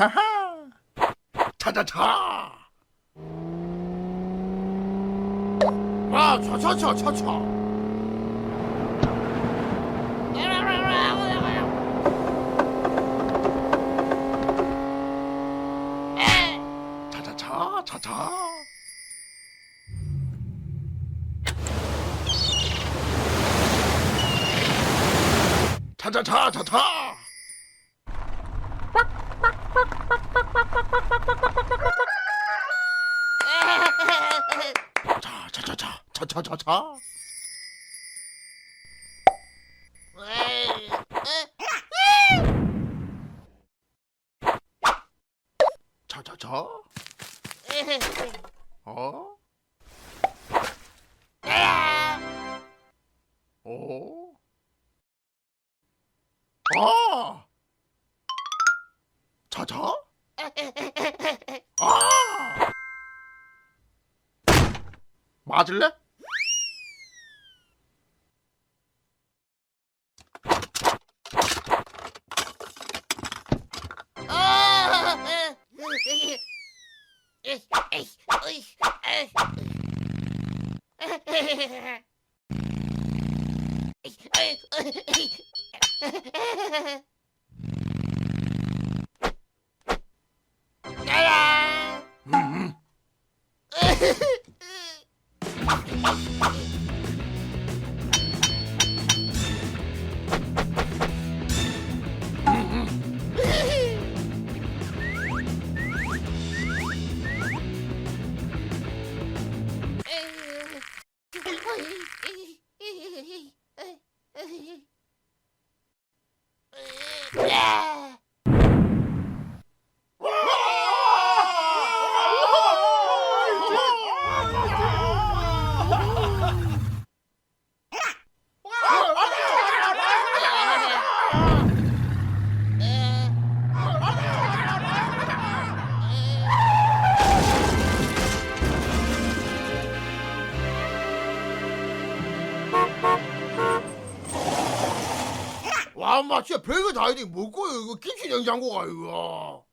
하하. 차차차. 아, 차차차 차차. 차차차 차차. 차차차 차차. 차 차차차 차차차차. 차차차. 어? 어? 아! 차차? 맞을래? 음. Yeah. 와, 마 진짜 별거 다 이리 뭐고요 이거 김치 냉장고가 이거.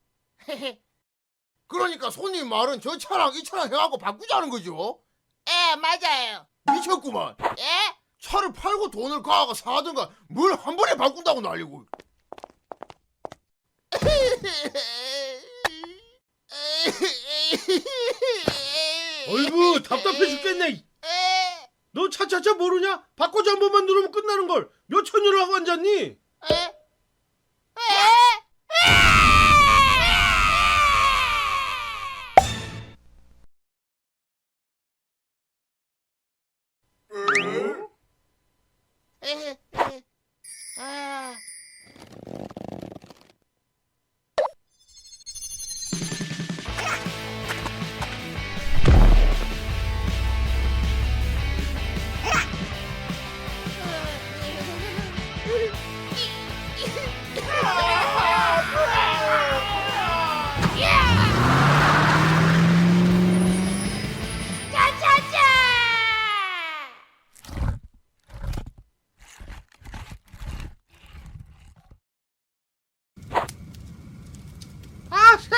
그러니까 손님 말은 저 차랑 이 차랑 해갖고 바꾸자는 거죠? 예, 맞아요. 미쳤구만. 예? 차를 팔고 돈을 가가 사든가 뭘 한 번에 바꾼다고 난리고. 어이구 답답해 죽겠네. 너 차차차 모르냐? 바꿔줘 한 번만 누르면 끝나는 걸. 몇 천 년을 하고 앉았니? 아,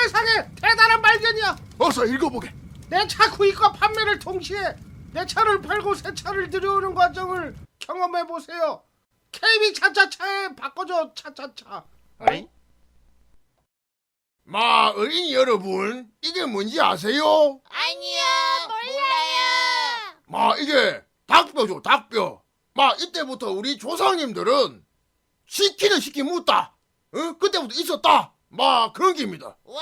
세상에 대단한 발견이야. 어서 읽어보게. 내 차 구입과 판매를 동시에 내 차를 팔고 새 차를 들여오는 과정을 경험해 보세요. KB 차차차에 바꿔줘 차차차. 아이? 마 어린이 여러분 이게 뭔지 아세요? 아니요, 몰라요. 마 이게 닭뼈죠 닭뼈. 마 이때부터 우리 조상님들은 시키는 시키 묻다. 어? 그때부터 있었다. 마 그런 게입니다. 와!